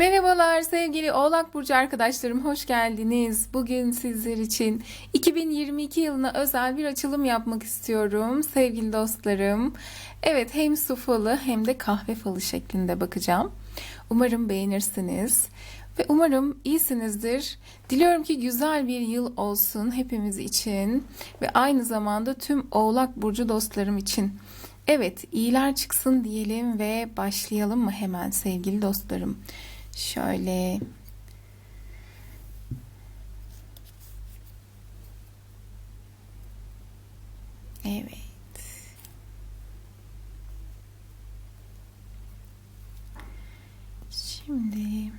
Merhabalar sevgili Oğlak Burcu arkadaşlarım hoş geldiniz. Bugün sizler için 2022 yılına özel bir açılım yapmak istiyorum sevgili dostlarım. Evet hem su falı hem de kahve falı şeklinde bakacağım. Umarım beğenirsiniz ve umarım iyisinizdir. Diliyorum ki güzel bir yıl olsun hepimiz için ve aynı zamanda tüm Oğlak Burcu dostlarım için. Evet, iyiler çıksın diyelim ve başlayalım mı hemen sevgili dostlarım? Şöyle Evet. Şimdi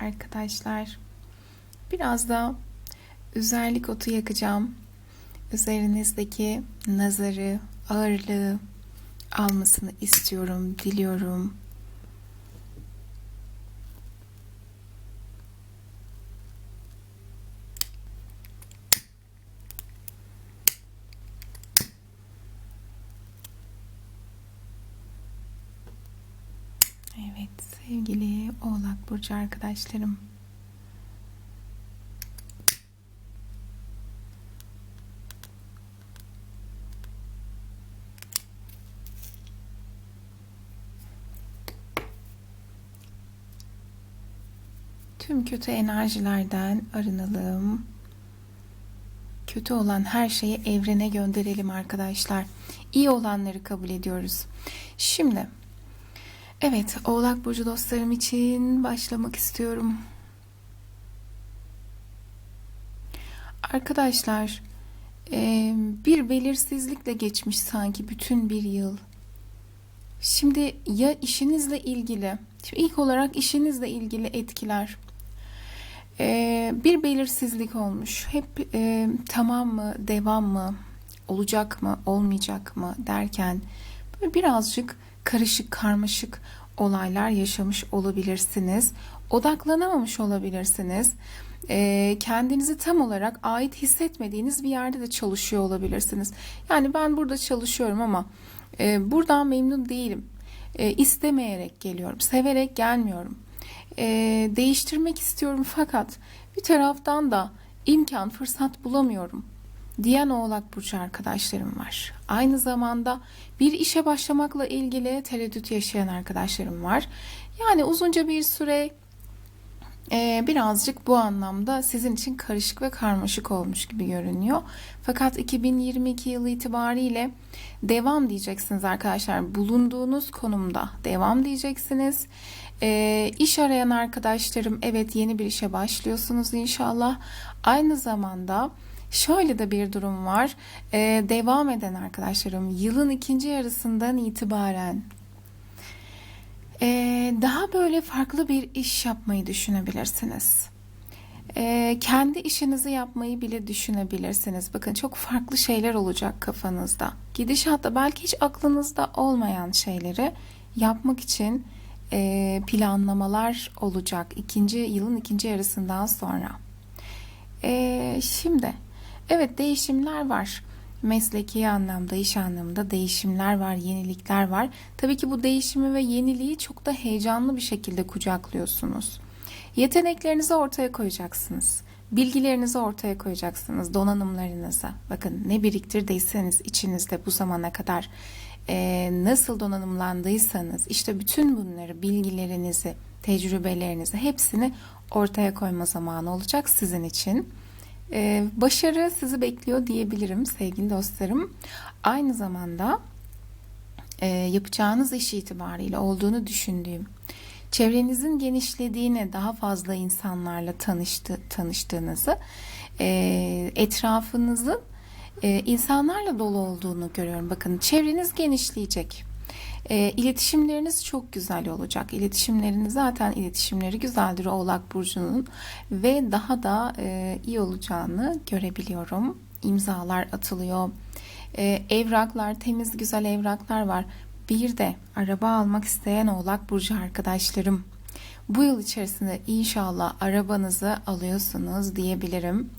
arkadaşlar biraz da üzerlik otu yakacağım. Üzerinizdeki nazarı, ağırlığı almasını istiyorum, diliyorum. Evet sevgili Oğlak Burcu arkadaşlarım. Tüm kötü enerjilerden arınalım. Kötü olan her şeyi evrene gönderelim arkadaşlar. İyi olanları kabul ediyoruz. Şimdi evet Oğlak Burcu dostlarım için başlamak istiyorum. Arkadaşlar e, bir belirsizlikle geçmiş sanki bütün bir yıl. Şimdi ya işinizle ilgili, şimdi ilk olarak işinizle ilgili etkiler. Ee, bir belirsizlik olmuş. Hep e, tamam mı, devam mı, olacak mı, olmayacak mı derken böyle birazcık karışık, karmaşık olaylar yaşamış olabilirsiniz. Odaklanamamış olabilirsiniz. Ee, kendinizi tam olarak ait hissetmediğiniz bir yerde de çalışıyor olabilirsiniz. Yani ben burada çalışıyorum ama e, buradan memnun değilim. E, istemeyerek geliyorum, severek gelmiyorum e, değiştirmek istiyorum fakat bir taraftan da imkan, fırsat bulamıyorum diyen Oğlak Burcu arkadaşlarım var. Aynı zamanda bir işe başlamakla ilgili tereddüt yaşayan arkadaşlarım var. Yani uzunca bir süre e, birazcık bu anlamda sizin için karışık ve karmaşık olmuş gibi görünüyor. Fakat 2022 yılı itibariyle devam diyeceksiniz arkadaşlar. Bulunduğunuz konumda devam diyeceksiniz. E, iş arayan arkadaşlarım evet yeni bir işe başlıyorsunuz inşallah. Aynı zamanda şöyle de bir durum var. E, devam eden arkadaşlarım yılın ikinci yarısından itibaren ee, daha böyle farklı bir iş yapmayı düşünebilirsiniz. Ee, kendi işinizi yapmayı bile düşünebilirsiniz. Bakın çok farklı şeyler olacak kafanızda. Gidişatta belki hiç aklınızda olmayan şeyleri yapmak için e, planlamalar olacak. ikinci yılın ikinci yarısından sonra. Ee, şimdi evet değişimler var mesleki anlamda, iş anlamında değişimler var, yenilikler var. Tabii ki bu değişimi ve yeniliği çok da heyecanlı bir şekilde kucaklıyorsunuz. Yeteneklerinizi ortaya koyacaksınız. Bilgilerinizi ortaya koyacaksınız, donanımlarınızı. Bakın ne biriktirdiyseniz içinizde bu zamana kadar e, nasıl donanımlandıysanız işte bütün bunları, bilgilerinizi, tecrübelerinizi hepsini ortaya koyma zamanı olacak sizin için. Ee, başarı sizi bekliyor diyebilirim sevgili dostlarım. Aynı zamanda e, yapacağınız iş itibariyle olduğunu düşündüğüm, çevrenizin genişlediğine, daha fazla insanlarla tanıştı, tanıştığınızı, e, etrafınızın e, insanlarla dolu olduğunu görüyorum. Bakın çevreniz genişleyecek. E, iletişimleriniz çok güzel olacak. İletişimleriniz zaten iletişimleri güzeldir Oğlak Burcu'nun ve daha da e, iyi olacağını görebiliyorum. İmzalar atılıyor. E, evraklar, temiz güzel evraklar var. Bir de araba almak isteyen Oğlak Burcu arkadaşlarım. Bu yıl içerisinde inşallah arabanızı alıyorsunuz diyebilirim.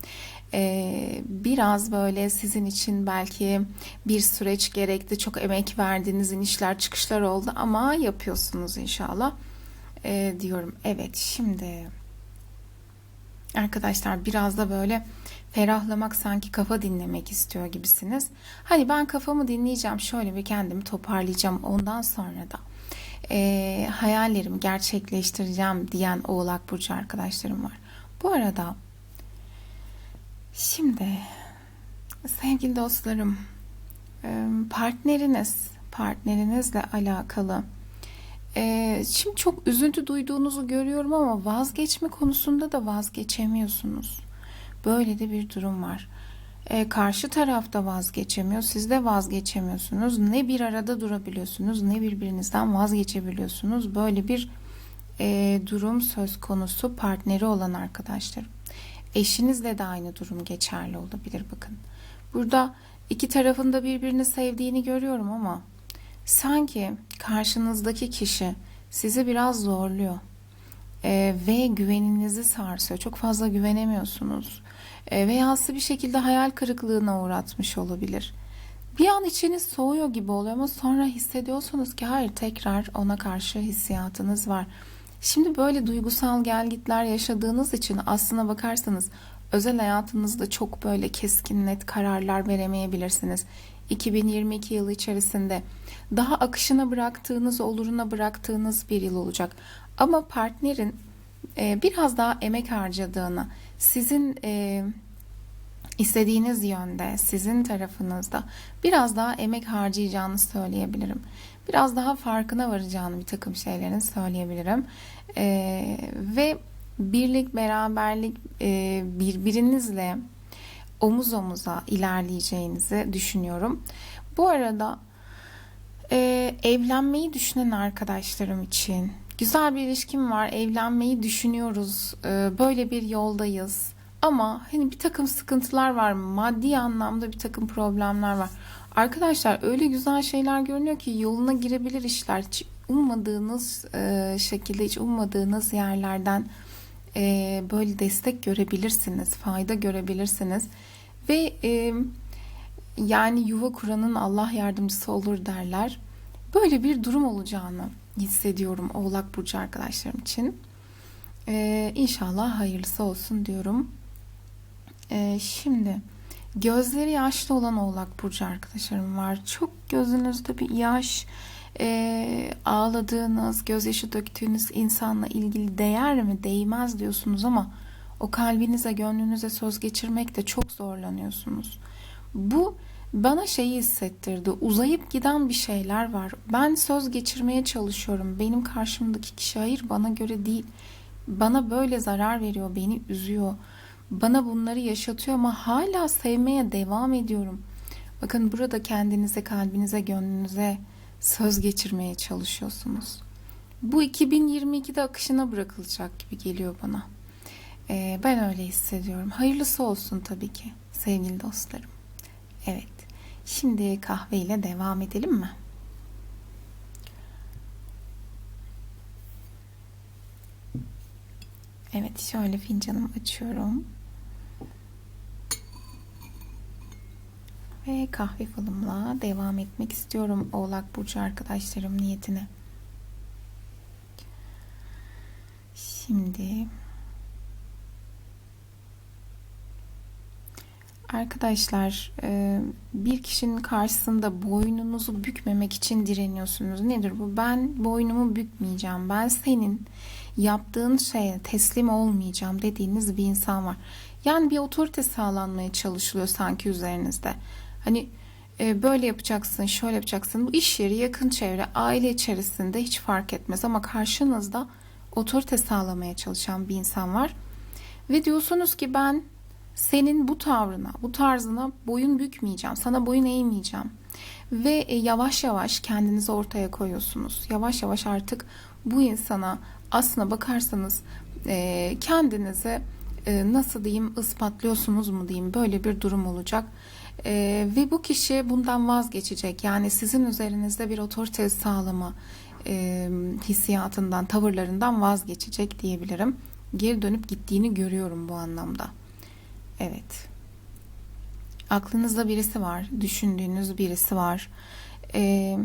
Ee, biraz böyle sizin için belki bir süreç gerekti. Çok emek verdiğiniz inişler çıkışlar oldu ama yapıyorsunuz inşallah. Ee, diyorum. Evet şimdi arkadaşlar biraz da böyle ferahlamak sanki kafa dinlemek istiyor gibisiniz. Hani ben kafamı dinleyeceğim şöyle bir kendimi toparlayacağım ondan sonra da e, hayallerimi gerçekleştireceğim diyen Oğlak Burcu arkadaşlarım var. Bu arada şimdi sevgili dostlarım e, partneriniz partnerinizle alakalı e, şimdi çok üzüntü duyduğunuzu görüyorum ama vazgeçme konusunda da vazgeçemiyorsunuz. Böyle de bir durum var. E, karşı tarafta vazgeçemiyor, siz de vazgeçemiyorsunuz. Ne bir arada durabiliyorsunuz, ne birbirinizden vazgeçebiliyorsunuz. Böyle bir durum söz konusu partneri olan arkadaşlarım. Eşinizle de aynı durum geçerli olabilir bakın. Burada iki tarafın da birbirini sevdiğini görüyorum ama sanki karşınızdaki kişi sizi biraz zorluyor e, ve güveninizi sarsıyor. Çok fazla güvenemiyorsunuz e, veya sizi bir şekilde hayal kırıklığına uğratmış olabilir. Bir an içiniz soğuyor gibi oluyor ama sonra hissediyorsunuz ki hayır tekrar ona karşı hissiyatınız var. Şimdi böyle duygusal gelgitler yaşadığınız için aslına bakarsanız özel hayatınızda çok böyle keskin net kararlar veremeyebilirsiniz. 2022 yılı içerisinde daha akışına bıraktığınız, oluruna bıraktığınız bir yıl olacak. Ama partnerin e, biraz daha emek harcadığını, sizin e, istediğiniz yönde, sizin tarafınızda biraz daha emek harcayacağını söyleyebilirim. Biraz daha farkına varacağını bir takım şeylerin söyleyebilirim. E, ve birlik, beraberlik e, birbirinizle omuz omuza ilerleyeceğinizi düşünüyorum. Bu arada e, evlenmeyi düşünen arkadaşlarım için güzel bir ilişkim var, evlenmeyi düşünüyoruz, e, böyle bir yoldayız. Ama hani bir takım sıkıntılar var, maddi anlamda bir takım problemler var. Arkadaşlar öyle güzel şeyler görünüyor ki yoluna girebilir işler. Hiç ummadığınız e, şekilde, hiç ummadığınız yerlerden e, böyle destek görebilirsiniz, fayda görebilirsiniz ve e, yani yuva kuranın Allah yardımcısı olur derler. Böyle bir durum olacağını hissediyorum Oğlak Burcu arkadaşlarım için. E, inşallah hayırlısı olsun diyorum. E, şimdi gözleri yaşlı olan Oğlak Burcu arkadaşlarım var. Çok gözünüzde bir yaş, e, ağladığınız, gözyaşı döktüğünüz insanla ilgili değer mi, değmez diyorsunuz ama o kalbinize, gönlünüze söz geçirmekte çok zorlanıyorsunuz. Bu bana şeyi hissettirdi. Uzayıp giden bir şeyler var. Ben söz geçirmeye çalışıyorum. Benim karşımdaki kişi hayır bana göre değil. Bana böyle zarar veriyor, beni üzüyor. Bana bunları yaşatıyor ama hala sevmeye devam ediyorum. Bakın burada kendinize, kalbinize, gönlünüze söz geçirmeye çalışıyorsunuz. Bu 2022'de akışına bırakılacak gibi geliyor bana. Ee, ben öyle hissediyorum. Hayırlısı olsun tabii ki sevgili dostlarım. Evet. Şimdi kahve ile devam edelim mi? Evet, şöyle fincanımı açıyorum. Ve kahve falımla devam etmek istiyorum Oğlak Burcu arkadaşlarım niyetine. Şimdi Arkadaşlar e, bir kişinin karşısında boynunuzu bükmemek için direniyorsunuz. Nedir bu? Ben boynumu bükmeyeceğim. Ben senin yaptığın şeye teslim olmayacağım dediğiniz bir insan var. Yani bir otorite sağlanmaya çalışılıyor sanki üzerinizde. Hani e, böyle yapacaksın, şöyle yapacaksın. Bu iş yeri, yakın çevre, aile içerisinde hiç fark etmez ama karşınızda otorite sağlamaya çalışan bir insan var. Ve diyorsunuz ki ben senin bu tavrına, bu tarzına boyun bükmeyeceğim, sana boyun eğmeyeceğim. Ve e, yavaş yavaş kendinizi ortaya koyuyorsunuz. Yavaş yavaş artık bu insana aslına bakarsanız e, kendinizi e, nasıl diyeyim ispatlıyorsunuz mu diyeyim böyle bir durum olacak. Ve bu kişi bundan vazgeçecek. Yani sizin üzerinizde bir otorite sağlama hissiyatından, tavırlarından vazgeçecek diyebilirim. Geri dönüp gittiğini görüyorum bu anlamda. Evet. Aklınızda birisi var, düşündüğünüz birisi var. Ee,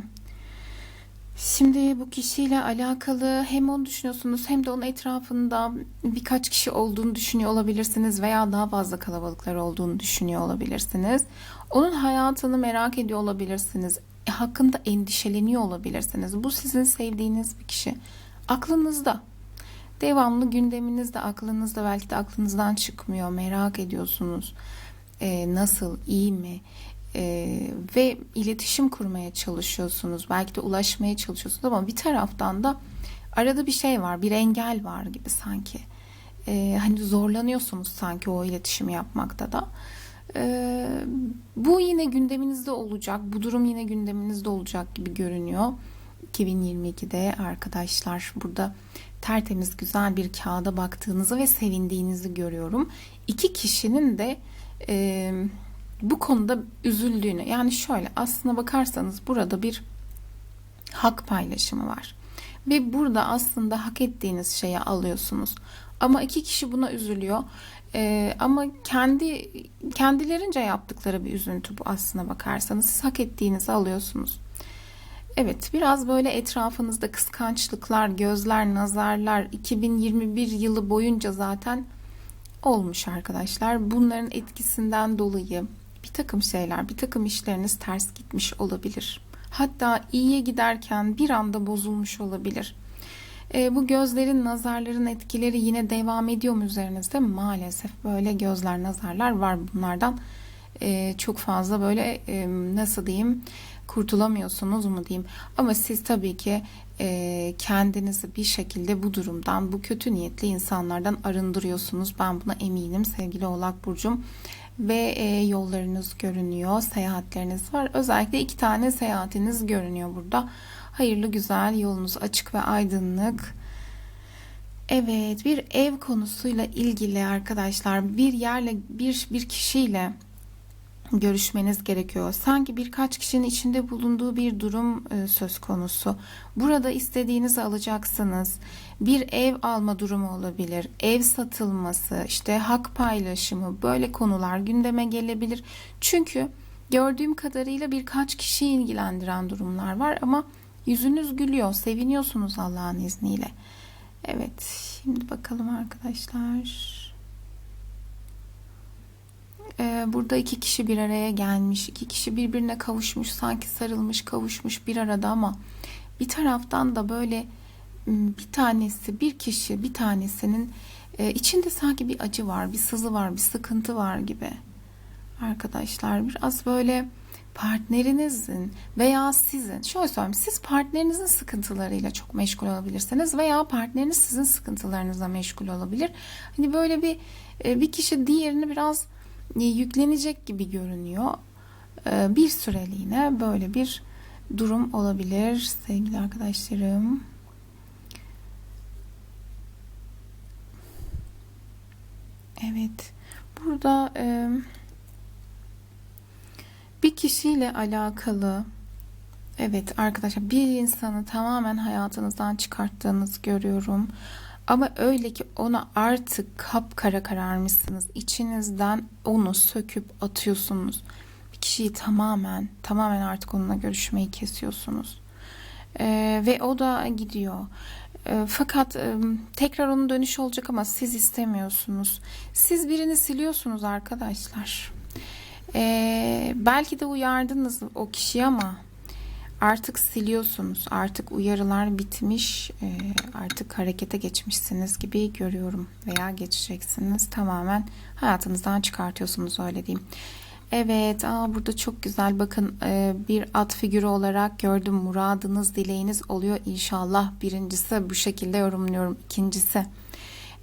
şimdi bu kişiyle alakalı hem onu düşünüyorsunuz hem de onun etrafında birkaç kişi olduğunu düşünüyor olabilirsiniz veya daha fazla kalabalıklar olduğunu düşünüyor olabilirsiniz. Onun hayatını merak ediyor olabilirsiniz. E, hakkında endişeleniyor olabilirsiniz. Bu sizin sevdiğiniz bir kişi. Aklınızda. Devamlı gündeminizde, aklınızda belki de aklınızdan çıkmıyor. Merak ediyorsunuz. Ee, nasıl, iyi mi? Ee, ve iletişim kurmaya çalışıyorsunuz. Belki de ulaşmaya çalışıyorsunuz ama bir taraftan da arada bir şey var, bir engel var gibi sanki. Ee, hani zorlanıyorsunuz sanki o iletişimi yapmakta da. Ee, bu yine gündeminizde olacak. Bu durum yine gündeminizde olacak gibi görünüyor. 2022'de arkadaşlar burada tertemiz güzel bir kağıda baktığınızı ve sevindiğinizi görüyorum. İki kişinin de e, bu konuda üzüldüğünü yani şöyle aslına bakarsanız burada bir hak paylaşımı var. Ve burada aslında hak ettiğiniz şeyi alıyorsunuz. Ama iki kişi buna üzülüyor. Ee, ama kendi kendilerince yaptıkları bir üzüntü bu aslına bakarsanız. Siz hak ettiğinizi alıyorsunuz. Evet, biraz böyle etrafınızda kıskançlıklar, gözler, nazarlar 2021 yılı boyunca zaten olmuş arkadaşlar. Bunların etkisinden dolayı bir takım şeyler, bir takım işleriniz ters gitmiş olabilir. Hatta iyiye giderken bir anda bozulmuş olabilir. E, bu gözlerin, nazarların etkileri yine devam ediyor mu üzerinizde? Maalesef böyle gözler, nazarlar var bunlardan. E, çok fazla böyle e, nasıl diyeyim kurtulamıyorsunuz mu diyeyim. Ama siz tabii ki e, kendinizi bir şekilde bu durumdan, bu kötü niyetli insanlardan arındırıyorsunuz. Ben buna eminim sevgili Oğlak Burcum. Ve e, yollarınız görünüyor, seyahatleriniz var. Özellikle iki tane seyahatiniz görünüyor burada. Hayırlı güzel yolunuz açık ve aydınlık. Evet, bir ev konusuyla ilgili arkadaşlar bir yerle bir bir kişiyle görüşmeniz gerekiyor. Sanki birkaç kişinin içinde bulunduğu bir durum e, söz konusu. Burada istediğinizi alacaksınız. Bir ev alma durumu olabilir. Ev satılması, işte hak paylaşımı böyle konular gündeme gelebilir. Çünkü gördüğüm kadarıyla birkaç kişi ilgilendiren durumlar var ama yüzünüz gülüyor, seviniyorsunuz Allah'ın izniyle. Evet, şimdi bakalım arkadaşlar. Ee, burada iki kişi bir araya gelmiş, iki kişi birbirine kavuşmuş, sanki sarılmış, kavuşmuş bir arada ama bir taraftan da böyle bir tanesi, bir kişi, bir tanesinin e, içinde sanki bir acı var, bir sızı var, bir sıkıntı var gibi. Arkadaşlar biraz böyle partnerinizin veya sizin şöyle söyleyeyim siz partnerinizin sıkıntılarıyla çok meşgul olabilirsiniz veya partneriniz sizin sıkıntılarınızla meşgul olabilir. Hani böyle bir e, bir kişi diğerini biraz e, yüklenecek gibi görünüyor. E, bir süreliğine böyle bir durum olabilir sevgili arkadaşlarım. Evet. Burada e, bir kişiyle alakalı evet arkadaşlar bir insanı tamamen hayatınızdan çıkarttığınızı görüyorum. Ama öyle ki ona artık kapkara kararmışsınız. İçinizden onu söküp atıyorsunuz. Bir kişiyi tamamen, tamamen artık onunla görüşmeyi kesiyorsunuz. Ee, ve o da gidiyor. Ee, fakat e, tekrar onun dönüşü olacak ama siz istemiyorsunuz. Siz birini siliyorsunuz arkadaşlar. Ee, belki de uyardınız o kişiyi ama artık siliyorsunuz. Artık uyarılar bitmiş. E, artık harekete geçmişsiniz gibi görüyorum. Veya geçeceksiniz. Tamamen hayatınızdan çıkartıyorsunuz öyle diyeyim. Evet, aa, burada çok güzel bakın e, bir at figürü olarak gördüm. Muradınız, dileğiniz oluyor inşallah. Birincisi bu şekilde yorumluyorum. İkincisi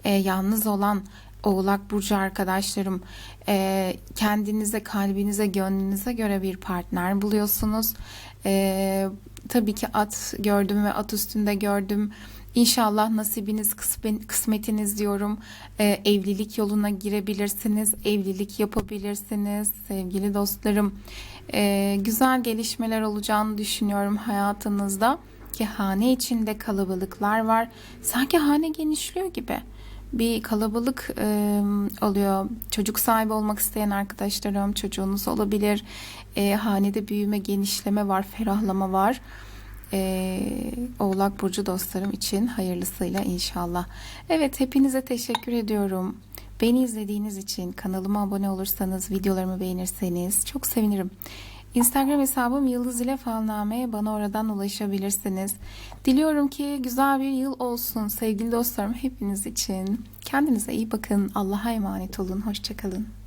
e, yalnız olan Oğlak Burcu arkadaşlarım e, kendinize, kalbinize, gönlünüze göre bir partner buluyorsunuz. E, tabii ki at gördüm ve at üstünde gördüm. İnşallah nasibiniz, kısmetiniz diyorum. E, evlilik yoluna girebilirsiniz, evlilik yapabilirsiniz sevgili dostlarım. E, güzel gelişmeler olacağını düşünüyorum hayatınızda. Ki hane içinde kalabalıklar var. Sanki hane genişliyor gibi. Bir kalabalık e, oluyor. Çocuk sahibi olmak isteyen arkadaşlarım, çocuğunuz olabilir. E, hanede büyüme, genişleme var, ferahlama var. E, Oğlak Burcu dostlarım için hayırlısıyla inşallah. Evet, hepinize teşekkür ediyorum. Beni izlediğiniz için, kanalıma abone olursanız, videolarımı beğenirseniz çok sevinirim. Instagram hesabım Yıldız ile Falname. Bana oradan ulaşabilirsiniz. Diliyorum ki güzel bir yıl olsun sevgili dostlarım hepiniz için. Kendinize iyi bakın. Allah'a emanet olun. Hoşçakalın.